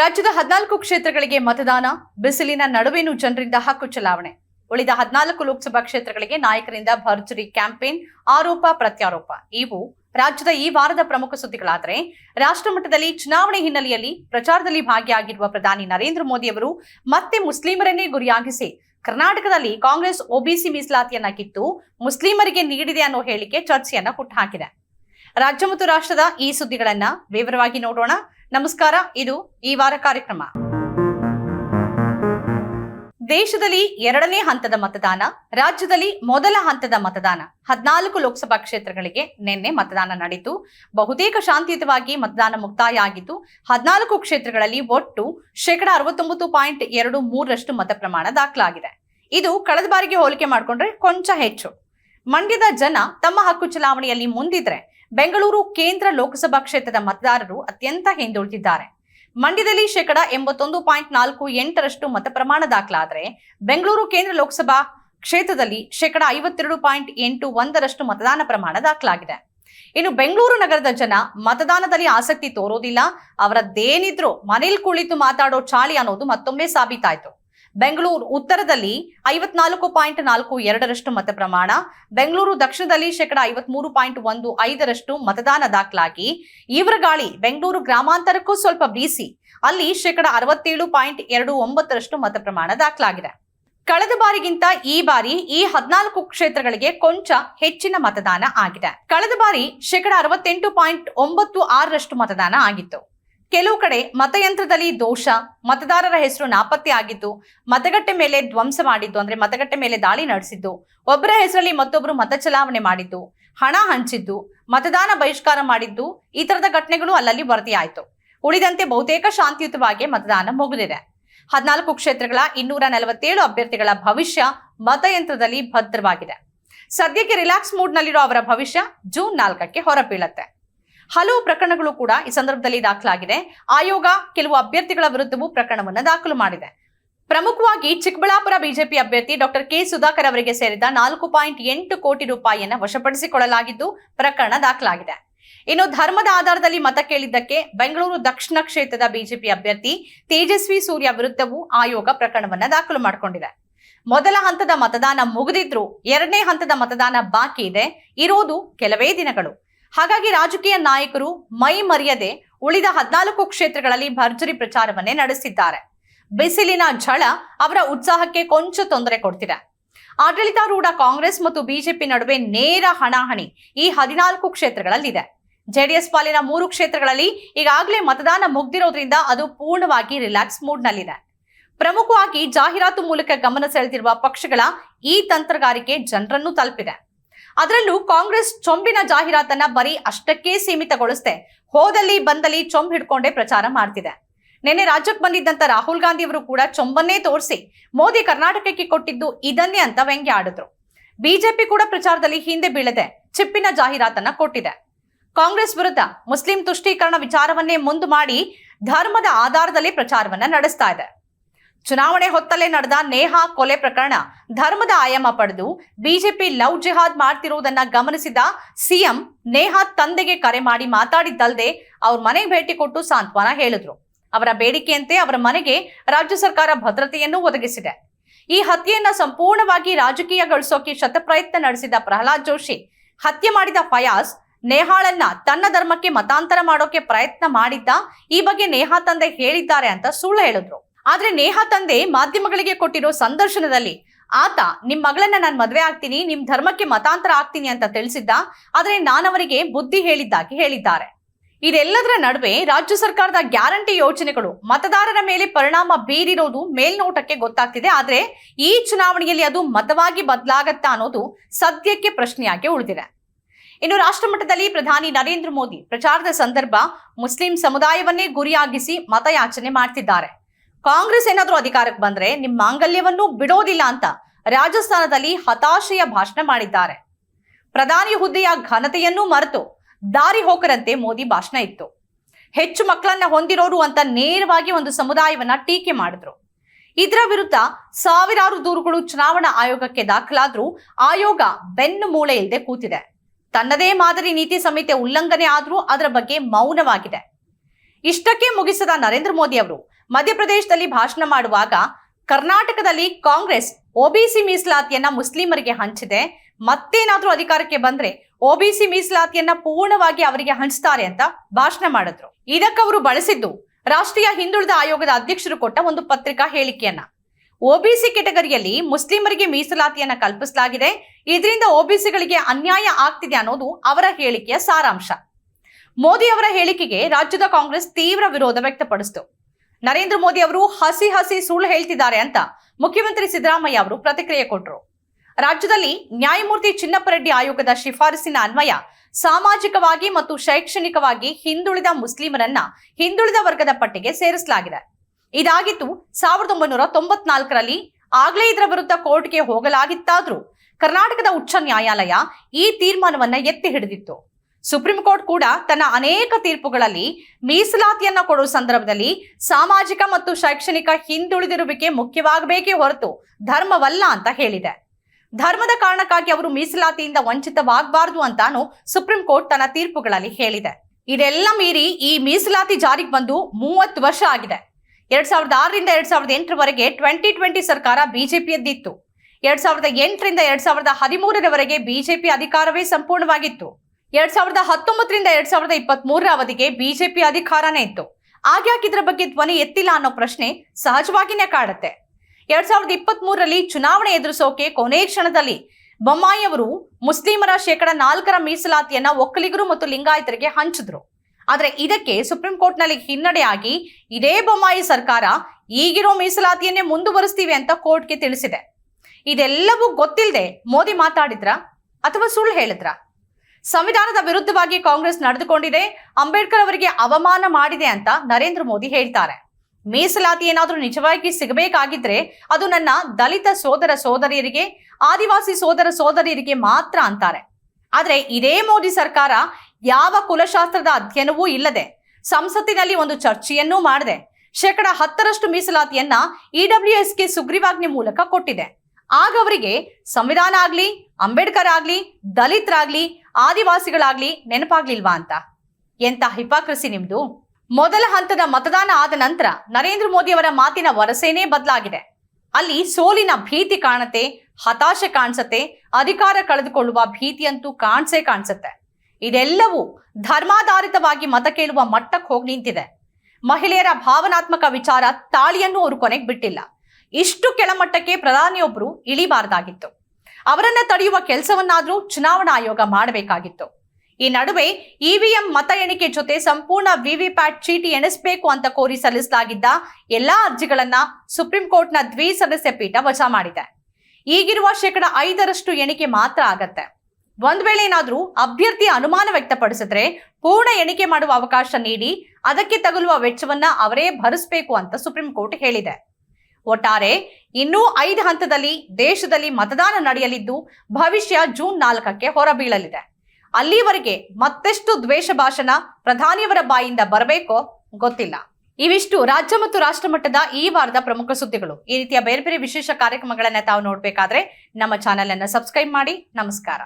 ರಾಜ್ಯದ ಹದಿನಾಲ್ಕು ಕ್ಷೇತ್ರಗಳಿಗೆ ಮತದಾನ, ಬಿಸಿಲಿನ ನಡುವೆನೂ ಜನರಿಂದ ಹಕ್ಕು ಚಲಾವಣೆ. ಉಳಿದ ಹದಿನಾಲ್ಕು ಲೋಕಸಭಾ ಕ್ಷೇತ್ರಗಳಿಗೆ ನಾಯಕರಿಂದ ಭರ್ಜರಿ ಕ್ಯಾಂಪೇನ್, ಆರೋಪ ಪ್ರತ್ಯಾರೋಪ. ಇವು ರಾಜ್ಯದ ಈ ವಾರದ ಪ್ರಮುಖ ಸುದ್ದಿಗಳಾದರೆ ರಾಷ್ಟ್ರ ಮಟ್ಟದಲ್ಲಿ ಚುನಾವಣೆ ಹಿನ್ನೆಲೆಯಲ್ಲಿ ಪ್ರಚಾರದಲ್ಲಿ ಭಾಗಿಯಾಗಿರುವ ಪ್ರಧಾನಿ ನರೇಂದ್ರ ಮೋದಿ ಅವರು ಮತ್ತೆ ಮುಸ್ಲಿಮರನ್ನೇ ಗುರಿಯಾಗಿಸಿ ಕರ್ನಾಟಕದಲ್ಲಿ ಕಾಂಗ್ರೆಸ್ ಒಬಿಸಿ ಮೀಸಲಾತಿಯನ್ನ ಕಿತ್ತು ಮುಸ್ಲಿಮರಿಗೆ ನೀಡಿದೆ ಅನ್ನೋ ಹೇಳಿಕೆ ಚರ್ಚೆಯನ್ನ ಹುಟ್ಟುಹಾಕಿದೆ ರಾಜ್ಯ ಮತ್ತು ರಾಷ್ಟ್ರದ ಈ ಸುದ್ದಿಗಳನ್ನ ವಿವರವಾಗಿ ನೋಡೋಣ. ನಮಸ್ಕಾರ, ಇದು ಈ ವಾರ ಕಾರ್ಯಕ್ರಮ. ದೇಶದಲ್ಲಿ ಎರಡನೇ ಹಂತದ ಮತದಾನ, ರಾಜ್ಯದಲ್ಲಿ ಮೊದಲ ಹಂತದ ಮತದಾನ, ಹದಿನಾಲ್ಕು ಲೋಕಸಭಾ ಕ್ಷೇತ್ರಗಳಿಗೆ ನಿನ್ನೆ ಮತದಾನ ನಡೆಯಿತು. ಬಹುತೇಕ ಶಾಂತಿಯುತವಾಗಿ ಮತದಾನ ಮುಕ್ತಾಯ ಆಗಿದ್ದು ಹದಿನಾಲ್ಕು ಕ್ಷೇತ್ರಗಳಲ್ಲಿ ಒಟ್ಟು ಶೇಕಡ ಅರವತ್ತೊಂಬತ್ತು ಪಾಯಿಂಟ್ ಎರಡು ಮೂರರಷ್ಟು ಮತ ಪ್ರಮಾಣ ದಾಖಲಾಗಿದೆ. ಇದು ಕಳೆದ ಬಾರಿಗೆ ಹೋಲಿಕೆ ಮಾಡಿಕೊಂಡ್ರೆ ಕೊಂಚ ಹೆಚ್ಚು. ಮಂಡ್ಯದ ಜನ ತಮ್ಮ ಹಕ್ಕು ಚಲಾವಣೆಯಲ್ಲಿ ಮುಂದಿದ್ರೆ ಬೆಂಗಳೂರು ಕೇಂದ್ರ ಲೋಕಸಭಾ ಕ್ಷೇತ್ರದ ಮತದಾರರು ಅತ್ಯಂತ ಹಿಂದುಳಿದಿದ್ದಾರೆ. ಮಂಡ್ಯದಲ್ಲಿ ಶೇಕಡ ಎಂಬತ್ತೊಂದು ಪಾಯಿಂಟ್ ನಾಲ್ಕು ಎಂಟರಷ್ಟು ಮತ ಪ್ರಮಾಣ ದಾಖಲಾದರೆ ಬೆಂಗಳೂರು ಕೇಂದ್ರ ಲೋಕಸಭಾ ಕ್ಷೇತ್ರದಲ್ಲಿ ಶೇಕಡ ಐವತ್ತೆರಡು ಪಾಯಿಂಟ್ ಎಂಟು ಒಂದರಷ್ಟು ಮತದಾನ ಪ್ರಮಾಣ ದಾಖಲಾಗಿದೆ. ಇನ್ನು ಬೆಂಗಳೂರು ನಗರದ ಜನ ಮತದಾನದಲ್ಲಿ ಆಸಕ್ತಿ ತೋರೋದಿಲ್ಲ. ಅವರದ್ದೇನಿದ್ರು ಮನೇಲಿ ಕುಳಿತು ಮಾತಾಡೋ ಚಾಳಿ ಅನ್ನೋದು ಮತ್ತೊಮ್ಮೆ ಸಾಬೀತಾಯ್ತು. ಬೆಂಗಳೂರು ಉತ್ತರದಲ್ಲಿ ಐವತ್ನಾಲ್ಕು ಪಾಯಿಂಟ್ ನಾಲ್ಕು ಎರಡರಷ್ಟು ಮತ ಪ್ರಮಾಣ ಬೆಂಗಳೂರು ದಕ್ಷಿಣದಲ್ಲಿ ಶೇಕಡ ಐವತ್ಮೂರು ಪಾಯಿಂಟ್ ಒಂದು ಐದರಷ್ಟು ಮತದಾನ ದಾಖಲಾಗಿ ಈವ್ರ ಗಾಳಿ ಬೆಂಗಳೂರು ಗ್ರಾಮಾಂತರಕ್ಕೂ ಸ್ವಲ್ಪ ಬೀಸಿ, ಅಲ್ಲಿ ಶೇಕಡ ಅರವತ್ತೇಳು ಪಾಯಿಂಟ್ ಎರಡು ಒಂಬತ್ತರಷ್ಟು ಮತ ಪ್ರಮಾಣ ದಾಖಲಾಗಿದೆ. ಕಳೆದ ಬಾರಿಗಿಂತ ಈ ಬಾರಿ ಈ ಹದಿನಾಲ್ಕು ಕ್ಷೇತ್ರಗಳಿಗೆ ಕೊಂಚ ಹೆಚ್ಚಿನ ಮತದಾನ ಆಗಿದೆ. ಕಳೆದ ಬಾರಿ ಶೇಕಡ ಅರವತ್ತೆಂಟು ಪಾಯಿಂಟ್ ಒಂಬತ್ತು ಆರರಷ್ಟು ಮತದಾನ ಆಗಿತ್ತು. ಕೆಲವು ಕಡೆ ಮತಯಂತ್ರದಲ್ಲಿ ದೋಷ, ಮತದಾರರ ಹೆಸರು ನಾಪತ್ತೆ ಆಗಿದ್ದು, ಮತಗಟ್ಟೆ ಮೇಲೆ ಧ್ವಂಸ ಮಾಡಿದ್ದು, ಅಂದ್ರೆ ಮತಗಟ್ಟೆ ಮೇಲೆ ದಾಳಿ ನಡೆಸಿದ್ದು, ಒಬ್ಬರ ಹೆಸರಲ್ಲಿ ಮತ್ತೊಬ್ಬರು ಮತ ಚಲಾವಣೆ ಮಾಡಿದ್ದು, ಹಣ ಹಂಚಿದ್ದು, ಮತದಾನ ಬಹಿಷ್ಕಾರ ಮಾಡಿದ್ದು, ಈ ತರದ ಘಟನೆಗಳು ಅಲ್ಲಲ್ಲಿ ವರದಿಯಾಯಿತು. ಉಳಿದಂತೆ ಬಹುತೇಕ ಶಾಂತಿಯುತವಾಗಿ ಮತದಾನ ಮುಗಿದಿದೆ. ಹದಿನಾಲ್ಕು ಕ್ಷೇತ್ರಗಳ ಇನ್ನೂರ ನಲವತ್ತೇಳು ಅಭ್ಯರ್ಥಿಗಳ ಭವಿಷ್ಯ ಮತಯಂತ್ರದಲ್ಲಿ ಭದ್ರವಾಗಿದೆ. ಸದ್ಯಕ್ಕೆ ರಿಲ್ಯಾಕ್ಸ್ ಮೂಡ್ನಲ್ಲಿರೋ ಅವರ ಭವಿಷ್ಯ ಜೂನ್ ನಾಲ್ಕಕ್ಕೆ ಹೊರಬೀಳತ್ತೆ. ಹಲವು ಪ್ರಕರಣಗಳು ಕೂಡ ಈ ಸಂದರ್ಭದಲ್ಲಿ ದಾಖಲಾಗಿದೆ. ಆಯೋಗ ಕೆಲವು ಅಭ್ಯರ್ಥಿಗಳ ವಿರುದ್ಧವೂ ಪ್ರಕರಣವನ್ನು ದಾಖಲು ಮಾಡಿದೆ. ಪ್ರಮುಖವಾಗಿ ಚಿಕ್ಕಬಳ್ಳಾಪುರ ಬಿಜೆಪಿ ಅಭ್ಯರ್ಥಿ ಡಾಕ್ಟರ್ ಕೆ. ಸುಧಾಕರ್ ಅವರಿಗೆ ಸೇರಿದ ನಾಲ್ಕು ಪಾಯಿಂಟ್ ಎಂಟು ಕೋಟಿ ರೂಪಾಯಿಯನ್ನು ವಶಪಡಿಸಿಕೊಳ್ಳಲಾಗಿದ್ದು ಪ್ರಕರಣ ದಾಖಲಾಗಿದೆ. ಇನ್ನು ಧರ್ಮದ ಆಧಾರದಲ್ಲಿ ಮತ ಕೇಳಿದ್ದಕ್ಕೆ ಬೆಂಗಳೂರು ದಕ್ಷಿಣ ಕ್ಷೇತ್ರದ ಬಿಜೆಪಿ ಅಭ್ಯರ್ಥಿ ತೇಜಸ್ವಿ ಸೂರ್ಯ ವಿರುದ್ಧವೂ ಆಯೋಗ ಪ್ರಕರಣವನ್ನು ದಾಖಲು ಮಾಡಿಕೊಂಡಿದೆ. ಮೊದಲ ಹಂತದ ಮತದಾನ ಮುಗಿದಿದ್ರು ಎರಡನೇ ಹಂತದ ಮತದಾನ ಬಾಕಿ ಇದೆ. ಇರೋದು ಕೆಲವೇ ದಿನಗಳು. ಹಾಗಾಗಿ ರಾಜಕೀಯ ನಾಯಕರು ಮೈ ಮರೆಯದೆ ಉಳಿದ ಹದಿನಾಲ್ಕು ಕ್ಷೇತ್ರಗಳಲ್ಲಿ ಭರ್ಜರಿ ಪ್ರಚಾರವನ್ನೇ ನಡೆಸಿದ್ದಾರೆ. ಬಿಸಿಲಿನ ಝಳ ಅವರ ಉತ್ಸಾಹಕ್ಕೆ ಕೊಂಚ ತೊಂದರೆ ಕೊಡ್ತಿದೆ. ಆಡಳಿತಾರೂಢ ಕಾಂಗ್ರೆಸ್ ಮತ್ತು ಬಿಜೆಪಿ ನಡುವೆ ನೇರ ಹಣಾಹಣಿ ಈ ಹದಿನಾಲ್ಕು ಕ್ಷೇತ್ರಗಳಲ್ಲಿದೆ. ಜೆಡಿಎಸ್ ಪಾಲಿನ ಮೂರು ಕ್ಷೇತ್ರಗಳಲ್ಲಿ ಈಗಾಗಲೇ ಮತದಾನ ಮುಗ್ದಿರೋದ್ರಿಂದ ಅದು ಪೂರ್ಣವಾಗಿ ರಿಲ್ಯಾಕ್ಸ್ ಮೂಡ್ನಲ್ಲಿದೆ. ಪ್ರಮುಖವಾಗಿ ಜಾಹೀರಾತು ಮೂಲಕ ಗಮನ ಸೆಳೆದಿರುವ ಪಕ್ಷಗಳ ಈ ತಂತ್ರಗಾರಿಕೆ ಜನರನ್ನು ತಲುಪಿದೆ. ಅದರಲ್ಲೂ ಕಾಂಗ್ರೆಸ್ ಚೊಂಬಿನ ಜಾಹೀರಾತನ್ನ ಬರೀ ಅಷ್ಟಕ್ಕೇ ಸೀಮಿತಗೊಳಿಸದೆ. ಹೋದಲ್ಲಿ ಬಂದಲ್ಲಿ ಚೊಂಬ್ ಹಿಡ್ಕೊಂಡೇ ಪ್ರಚಾರ ಮಾಡ್ತಿದೆ. ನಿನ್ನೆ ರಾಜ್ಯಕ್ಕೆ ಬಂದಿದ್ದಂತ ರಾಹುಲ್ ಗಾಂಧಿ ಅವರು ಕೂಡ ಚೊಂಬನ್ನೇ ತೋರಿಸಿ ಮೋದಿ ಕರ್ನಾಟಕಕ್ಕೆ ಕೊಟ್ಟಿದ್ದು ಇದನ್ನೇ ಅಂತ ವ್ಯಂಗ್ಯ ಆಡಿದ್ರು. ಬಿಜೆಪಿ ಕೂಡ ಪ್ರಚಾರದಲ್ಲಿ ಹಿಂದೆ ಬೀಳದೆ ಚಿಪ್ಪಿನ ಜಾಹೀರಾತನ್ನ ಕೊಟ್ಟಿದೆ. ಕಾಂಗ್ರೆಸ್ ವಿರುದ್ಧ ಮುಸ್ಲಿಂ ತುಷ್ಟೀಕರಣ ವಿಚಾರವನ್ನೇ ಮುಂದು ಮಾಡಿ ಧರ್ಮದ ಆಧಾರದಲ್ಲಿ ಪ್ರಚಾರವನ್ನ ನಡೆಸ್ತಾ ಇದೆ. ಚುನಾವಣೆ ಹೊತ್ತಲ್ಲೇ ನಡೆದ ನೇಹಾ ಕೊಲೆ ಪ್ರಕರಣ ಧರ್ಮದ ಆಯಾಮ ಪಡೆದು ಬಿಜೆಪಿ ಲವ್ ಜಿಹಾದ್ ಮಾಡ್ತಿರುವುದನ್ನ ಗಮನಿಸಿದ ಸಿಎಂ ನೇಹಾ ತಂದೆಗೆ ಕರೆ ಮಾಡಿ ಮಾತಾಡಿದ್ದಲ್ಲದೆ ಅವ್ರ ಮನೆಗೆ ಭೇಟಿ ಕೊಟ್ಟು ಸಾಂತ್ವನ ಹೇಳಿದ್ರು. ಅವರ ಬೇಡಿಕೆಯಂತೆ ಅವರ ಮನೆಗೆ ರಾಜ್ಯ ಸರ್ಕಾರ ಭದ್ರತೆಯನ್ನು ಒದಗಿಸಿದೆ. ಈ ಹತ್ಯೆಯನ್ನ ಸಂಪೂರ್ಣವಾಗಿ ರಾಜಕೀಯಗೊಳಿಸೋಕೆ ಶತಪ್ರಯತ್ನ ನಡೆಸಿದ ಪ್ರಹ್ಲಾದ್ ಜೋಶಿ ಹತ್ಯೆ ಮಾಡಿದ ಫಯಾಜ್ ನೇಹಾಳನ್ನ ತನ್ನ ಧರ್ಮಕ್ಕೆ ಮತಾಂತರ ಮಾಡೋಕೆ ಪ್ರಯತ್ನ ಮಾಡಿದ್ದ ಈ ಬಗ್ಗೆ ನೇಹಾ ತಂದೆ ಹೇಳಿದ್ದಾರೆ ಅಂತ ಸುಳ್ಳು ಹೇಳಿದ್ರು. ಆದ್ರೆ ನೇಹಾ ತಂದೆ ಮಾಧ್ಯಮಗಳಿಗೆ ಕೊಟ್ಟಿರೋ ಸಂದರ್ಶನದಲ್ಲಿ, ಆತ, ನಿಮ್ ಮಗಳನ್ನ ನಾನು ಮದ್ವೆ ಆಗ್ತೀನಿ, ನಿಮ್ ಧರ್ಮಕ್ಕೆ ಮತಾಂತರ ಆಗ್ತೀನಿ ಅಂತ ತಿಳಿಸಿದ್ದ, ಆದ್ರೆ ನಾನವರಿಗೆ ಬುದ್ಧಿ ಹೇಳಿದ್ದಾಗಿ ಹೇಳಿದ್ದಾರೆ. ಇದೆಲ್ಲದರ ನಡುವೆ ರಾಜ್ಯ ಸರ್ಕಾರದ ಗ್ಯಾರಂಟಿ ಯೋಜನೆಗಳು ಮತದಾರರ ಮೇಲೆ ಪರಿಣಾಮ ಬೀರಿರೋದು ಮೇಲ್ನೋಟಕ್ಕೆ ಗೊತ್ತಾಗ್ತಿದೆ. ಆದ್ರೆ ಈ ಚುನಾವಣೆಯಲ್ಲಿ ಅದು ಮತವಾಗಿ ಬದಲಾಗತ್ತಾ ಅನ್ನೋದು ಸದ್ಯಕ್ಕೆ ಪ್ರಶ್ನೆಯಾಗಿ ಉಳಿದಿದೆ. ಇನ್ನು ರಾಷ್ಟ್ರಮಟ್ಟದಲ್ಲಿ ಪ್ರಧಾನಿ ನರೇಂದ್ರ ಮೋದಿ ಪ್ರಚಾರದ ಸಂದರ್ಭ ಮುಸ್ಲಿಂ ಸಮುದಾಯವನ್ನೇ ಗುರಿಯಾಗಿಸಿ ಮತಯಾಚನೆ ಮಾಡ್ತಿದ್ದಾರೆ. ಕಾಂಗ್ರೆಸ್ ಏನಾದರೂ ಅಧಿಕಾರಕ್ಕೆ ಬಂದ್ರೆ ನಿಮ್ಮ ಮಾಂಗಲ್ಯವನ್ನು ಬಿಡೋದಿಲ್ಲ ಅಂತ ರಾಜಸ್ಥಾನದಲ್ಲಿ ಹತಾಶೆಯ ಭಾಷಣ ಮಾಡಿದ್ದಾರೆ. ಪ್ರಧಾನಿ ಹುದ್ದೆಯ ಘನತೆಯನ್ನು ಮರೆತು ದಾರಿ ಹೋಕರಂತೆ ಮೋದಿ ಭಾಷಣ ಇತ್ತು. ಹೆಚ್ಚು ಮಕ್ಕಳನ್ನ ಹೊಂದಿರೋರು ಅಂತ ನೇರವಾಗಿ ಒಂದು ಸಮುದಾಯವನ್ನ ಟೀಕೆ ಮಾಡಿದ್ರು. ಇದರ ವಿರುದ್ಧ ಸಾವಿರಾರು ದೂರುಗಳು ಚುನಾವಣಾ ಆಯೋಗಕ್ಕೆ ದಾಖಲಾದ್ರೂ ಆಯೋಗ ಬೆನ್ನು ಮೂಳೆ ಇಲ್ಲದೆ ಕೂತಿದೆ. ತನ್ನದೇ ಮಾದರಿ ನೀತಿ ಸಂಹಿತೆ ಉಲ್ಲಂಘನೆ ಆದ್ರೂ ಅದರ ಬಗ್ಗೆ ಮೌನವಾಗಿದೆ. ಇಷ್ಟಕ್ಕೆ ಮುಗಿಸದ ನರೇಂದ್ರ ಮೋದಿ ಅವರು ಮಧ್ಯಪ್ರದೇಶದಲ್ಲಿ ಭಾಷಣ ಮಾಡುವಾಗ ಕರ್ನಾಟಕದಲ್ಲಿ ಕಾಂಗ್ರೆಸ್ ಒಬಿಸಿ ಮೀಸಲಾತಿಯನ್ನ ಮುಸ್ಲಿಮರಿಗೆ ಹಂಚಿದೆ. ಮತ್ತೇನಾದ್ರೂ ಅಧಿಕಾರಕ್ಕೆ ಬಂದ್ರೆ ಒಬಿಸಿ ಮೀಸಲಾತಿಯನ್ನ ಪೂರ್ಣವಾಗಿ ಅವರಿಗೆ ಹಂಚ್ತಾರೆ ಅಂತ ಭಾಷಣ ಮಾಡಿದ್ರು. ಇದಕ್ಕವರು ಬಳಸಿದ್ದು ರಾಷ್ಟ್ರೀಯ ಹಿಂದುಳಿದ ಆಯೋಗದ ಅಧ್ಯಕ್ಷರು ಕೊಟ್ಟ ಒಂದು ಪತ್ರಿಕಾ ಹೇಳಿಕೆಯನ್ನ. ಒಬಿಸಿ ಕೆಟಗರಿಯಲ್ಲಿ ಮುಸ್ಲಿಮರಿಗೆ ಮೀಸಲಾತಿಯನ್ನ ಕಲ್ಪಿಸಲಾಗಿದೆ. ಇದರಿಂದ ಒಬಿಸಿಗಳಿಗೆ ಅನ್ಯಾಯ ಆಗ್ತಿದೆ ಅನ್ನೋದು ಅವರ ಹೇಳಿಕೆಯ ಸಾರಾಂಶ. ಮೋದಿ ಅವರ ಹೇಳಿಕೆಗೆ ರಾಜ್ಯದ ಕಾಂಗ್ರೆಸ್ ತೀವ್ರ ವಿರೋಧ ವ್ಯಕ್ತಪಡಿಸಿತು. ನರೇಂದ್ರ ಮೋದಿ ಅವರು ಹಸಿ ಹಸಿ ಸುಳ್ಳು ಹೇಳ್ತಿದ್ದಾರೆ ಅಂತ ಮುಖ್ಯಮಂತ್ರಿ ಸಿದ್ದರಾಮಯ್ಯ ಅವರು ಪ್ರತಿಕ್ರಿಯೆ ಕೊಟ್ಟರು ರಾಜ್ಯದಲ್ಲಿ ನ್ಯಾಯಮೂರ್ತಿ ಚಿನ್ನಪ್ಪರೆಡ್ಡಿ ಆಯೋಗದ ಶಿಫಾರಸಿನ ಅನ್ವಯ ಸಾಮಾಜಿಕವಾಗಿ ಮತ್ತು ಶೈಕ್ಷಣಿಕವಾಗಿ ಹಿಂದುಳಿದ ಮುಸ್ಲಿಮರನ್ನ ಹಿಂದುಳಿದ ವರ್ಗದ ಪಟ್ಟಿಗೆ ಸೇರಿಸಲಾಗಿದೆ. ಇದಾಗಿತ್ತು ಸಾವಿರದ ಒಂಬೈನೂರ ತೊಂಬತ್ನಾಲ್ಕರಲ್ಲಿ ಆಗ್ಲೇ ಇದರ ವಿರುದ್ಧ ಕೋರ್ಟ್ಗೆ ಹೋಗಲಾಗಿತ್ತಾದ್ರೂ ಕರ್ನಾಟಕದ ಉಚ್ಚ ನ್ಯಾಯಾಲಯ ಈ ತೀರ್ಮಾನವನ್ನ ಎತ್ತಿ ಹಿಡಿದಿತ್ತು. ಸುಪ್ರೀಂ ಕೋರ್ಟ್ ಕೂಡ ತನ್ನ ಅನೇಕ ತೀರ್ಪುಗಳಲ್ಲಿ ಮೀಸಲಾತಿಯನ್ನ ಕೊಡುವ ಸಂದರ್ಭದಲ್ಲಿ ಸಾಮಾಜಿಕ ಮತ್ತು ಶೈಕ್ಷಣಿಕ ಹಿಂದುಳಿದಿರುವಿಕೆ ಮುಖ್ಯವಾಗಬೇಕೇ ಹೊರತು ಧರ್ಮವಲ್ಲ ಅಂತ ಹೇಳಿದೆ. ಧರ್ಮದ ಕಾರಣಕ್ಕಾಗಿ ಅವರು ಮೀಸಲಾತಿಯಿಂದ ವಂಚಿತವಾಗಬಾರದು ಅಂತಾನು ಸುಪ್ರೀಂ ಕೋರ್ಟ್ ತನ್ನ ತೀರ್ಪುಗಳಲ್ಲಿ ಹೇಳಿದೆ. ಇದೆಲ್ಲ ಮೀರಿ ಈ ಮೀಸಲಾತಿ ಜಾರಿಗೆ ಬಂದು ಮೂವತ್ತು ವರ್ಷ ಆಗಿದೆ. ಎರಡ್ ಸಾವಿರದ ಆರರಿಂದ ಎರಡ್ ಸಾವಿರದ ಎಂಟರವರೆಗೆ ಟ್ವೆಂಟಿ ಟ್ವೆಂಟಿ ಸರ್ಕಾರ ಬಿಜೆಪಿಯದ್ದಿತ್ತು. ಎರಡ್ ಸಾವಿರದ ಎಂಟರಿಂದ ಎರಡ್ ಸಾವಿರದ ಹದಿಮೂರರವರೆಗೆ ಬಿಜೆಪಿ ಅಧಿಕಾರವೇ ಸಂಪೂರ್ಣವಾಗಿತ್ತು. ಎರಡ್ ಸಾವಿರದ ಹತ್ತೊಂಬತ್ತರಿಂದ ಎರಡ್ ಸಾವಿರದ ಇಪ್ಪತ್ತ್ ಮೂರರ ಅವಧಿಗೆ ಬಿಜೆಪಿ ಅಧಿಕಾರನೇ ಇತ್ತು. ಆಗ್ಯಾಕೆ ಇದರ ಬಗ್ಗೆ ಧ್ವನಿ ಎತ್ತಿಲ್ಲ ಅನ್ನೋ ಪ್ರಶ್ನೆ ಸಹಜವಾಗಿನೇ ಕಾಡುತ್ತೆ. ಎರಡ್ ಸಾವಿರದ ಇಪ್ಪತ್ತ್ ಮೂರರಲ್ಲಿ ಚುನಾವಣೆ ಎದುರಿಸೋಕೆ ಕೊನೆ ಕ್ಷಣದಲ್ಲಿ ಬೊಮ್ಮಾಯಿ ಅವರು ಮುಸ್ಲಿಮರ ಶೇಕಡ ನಾಲ್ಕರ ಮೀಸಲಾತಿಯನ್ನ ಒಕ್ಕಲಿಗರು ಮತ್ತು ಲಿಂಗಾಯತರಿಗೆ ಹಂಚಿದ್ರು. ಆದ್ರೆ ಇದಕ್ಕೆ ಸುಪ್ರೀಂ ಕೋರ್ಟ್ನಲ್ಲಿ ಹಿನ್ನಡೆಯಾಗಿ ಇದೇ ಬೊಮ್ಮಾಯಿ ಸರ್ಕಾರ ಈಗಿರೋ ಮೀಸಲಾತಿಯನ್ನೇ ಮುಂದುವರಿಸ್ತೀವಿ ಅಂತ ಕೋರ್ಟ್ಗೆ ತಿಳಿಸಿದೆ. ಇದೆಲ್ಲವೂ ಗೊತ್ತಿಲ್ಲದೆ ಮೋದಿ ಮಾತಾಡಿದ್ರ ಅಥವಾ ಸುಳ್ಳು ಹೇಳಿದ್ರ? ಸಂವಿಧಾನದ ವಿರುದ್ಧವಾಗಿ ಕಾಂಗ್ರೆಸ್ ನಡೆದುಕೊಂಡಿದೆ, ಅಂಬೇಡ್ಕರ್ ಅವರಿಗೆ ಅವಮಾನ ಮಾಡಿದೆ ಅಂತ ನರೇಂದ್ರ ಮೋದಿ ಹೇಳ್ತಾರೆ. ಮೀಸಲಾತಿ ಏನಾದರೂ ನಿಜವಾಗಿ ಸಿಗಬೇಕಾಗಿದ್ರೆ ಅದು ನನ್ನ ದಲಿತ ಸೋದರ ಸೋದರಿಯರಿಗೆ, ಆದಿವಾಸಿ ಸೋದರ ಸೋದರಿಯರಿಗೆ ಮಾತ್ರ ಅಂತಾರೆ. ಆದರೆ ಇದೇ ಮೋದಿ ಸರ್ಕಾರ ಯಾವ ಕುಲಶಾಸ್ತ್ರದ ಅಧ್ಯಯನವೂ ಇಲ್ಲದೆ ಸಂಸತ್ತಿನಲ್ಲಿ ಒಂದು ಚರ್ಚೆಯನ್ನೂ ಮಾಡಿದೆ. ಶೇಕಡ ಹತ್ತರಷ್ಟು ಮೀಸಲಾತಿಯನ್ನ ಇಡಬ್ಲ್ಯೂಎಸ್ಗೆ ಸುಗ್ರೀವಾಜ್ಞೆ ಮೂಲಕ ಕೊಟ್ಟಿದೆ. ಆಗ ಅವರಿಗೆ ಸಂವಿಧಾನ ಆಗ್ಲಿ, ಅಂಬೇಡ್ಕರ್ ಆಗ್ಲಿ, ದಲಿತರಾಗ್ಲಿ ಆದಿವಾಸಿಗಳಾಗ್ಲಿ ನೆನಪಾಗ್ಲಿಲ್ವಾ ಅಂತ? ಎಂತ ಹಿಪಾಕ್ರಸಿ ನಿಮ್ದು? ಮೊದಲ ಹಂತದ ಮತದಾನ ಆದ ನಂತರ ನರೇಂದ್ರ ಮೋದಿ ಅವರ ಮಾತಿನ ವರಸೇನೇ ಬದಲಾಗಿದೆ. ಅಲ್ಲಿ ಸೋಲಿನ ಭೀತಿ ಕಾಣತೆ ಹತಾಶೆ ಕಾಣಿಸತ್ತೆ, ಅಧಿಕಾರ ಕಳೆದುಕೊಳ್ಳುವ ಭೀತಿಯಂತೂ ಕಾಣಿಸೇ ಕಾಣಿಸುತ್ತೆ. ಇದೆಲ್ಲವೂ ಧರ್ಮಾಧಾರಿತವಾಗಿ ಮತ ಕೇಳುವ ಮಟ್ಟಕ್ಕೆ ಹೋಗಿ ನಿಂತಿದೆ. ಮಹಿಳೆಯರ ಭಾವನಾತ್ಮಕ ವಿಚಾರ ತಾಳಿಯನ್ನು ಅವರು ಕೊನೆಗೆ ಬಿಟ್ಟಿಲ್ಲ. ಇಷ್ಟು ಕೆಳಮಟ್ಟಕ್ಕೆ ಪ್ರಧಾನಿಯೊಬ್ಬರು ಇಳಿಬಾರದಾಗಿತ್ತು. ಅವರನ್ನ ತಡೆಯುವ ಕೆಲಸವನ್ನಾದರೂ ಚುನಾವಣಾ ಆಯೋಗ ಮಾಡಬೇಕಾಗಿತ್ತು. ಈ ನಡುವೆ ಇವಿಎಂ ಮತ ಎಣಿಕೆ ಜೊತೆ ಸಂಪೂರ್ಣ ವಿವಿಪ್ಯಾಟ್ ಚೀಟಿ ಎಣಿಸಬೇಕು ಅಂತ ಕೋರಿ ಸಲ್ಲಿಸಲಾಗಿದ್ದ ಎಲ್ಲಾ ಅರ್ಜಿಗಳನ್ನ ಸುಪ್ರೀಂ ಕೋರ್ಟ್ನ ದ್ವಿಸದಸ್ಯ ಪೀಠ ವಜಾ ಮಾಡಿದೆ. ಈಗಿರುವ ಶೇಕಡ ಐದರಷ್ಟು ಎಣಿಕೆ ಮಾತ್ರ ಆಗತ್ತೆ. ಒಂದ್ ವೇಳೆ ಏನಾದ್ರೂ ಅಭ್ಯರ್ಥಿ ಅನುಮಾನ ವ್ಯಕ್ತಪಡಿಸಿದ್ರೆ ಪೂರ್ಣ ಎಣಿಕೆ ಮಾಡುವ ಅವಕಾಶ ನೀಡಿ ಅದಕ್ಕೆ ತಗುಲುವ ವೆಚ್ಚವನ್ನ ಅವರೇ ಭರಿಸಬೇಕು ಅಂತ ಸುಪ್ರೀಂ ಕೋರ್ಟ್ ಹೇಳಿದೆ. ಒಟ್ಟಾರೆ ಇನ್ನೂ ಐದು ಹಂತದಲ್ಲಿ ದೇಶದಲ್ಲಿ ಮತದಾನ ನಡೆಯಲಿದ್ದು ಭವಿಷ್ಯ ಜೂನ್ ನಾಲ್ಕಕ್ಕೆ ಹೊರಬೀಳಲಿದೆ. ಅಲ್ಲಿವರೆಗೆ ಮತ್ತೆಷ್ಟು ದ್ವೇಷ ಭಾಷಣ ಪ್ರಧಾನಿಯವರ ಬಾಯಿಂದ ಬರಬೇಕೋ ಗೊತ್ತಿಲ್ಲ. ಇವಿಷ್ಟು ರಾಜ್ಯ ಮತ್ತು ರಾಷ್ಟ್ರ ಮಟ್ಟದ ಈ ವಾರದ ಪ್ರಮುಖ ಸುದ್ದಿಗಳು. ಈ ರೀತಿಯ ಬೇರೆ ಬೇರೆ ವಿಶೇಷ ಕಾರ್ಯಕ್ರಮಗಳನ್ನ ತಾವು ನೋಡ್ಬೇಕಾದ್ರೆ ನಮ್ಮ ಚಾನೆಲ್ ಅನ್ನ ಸಬ್ಸ್ಕ್ರೈಬ್ ಮಾಡಿ. ನಮಸ್ಕಾರ.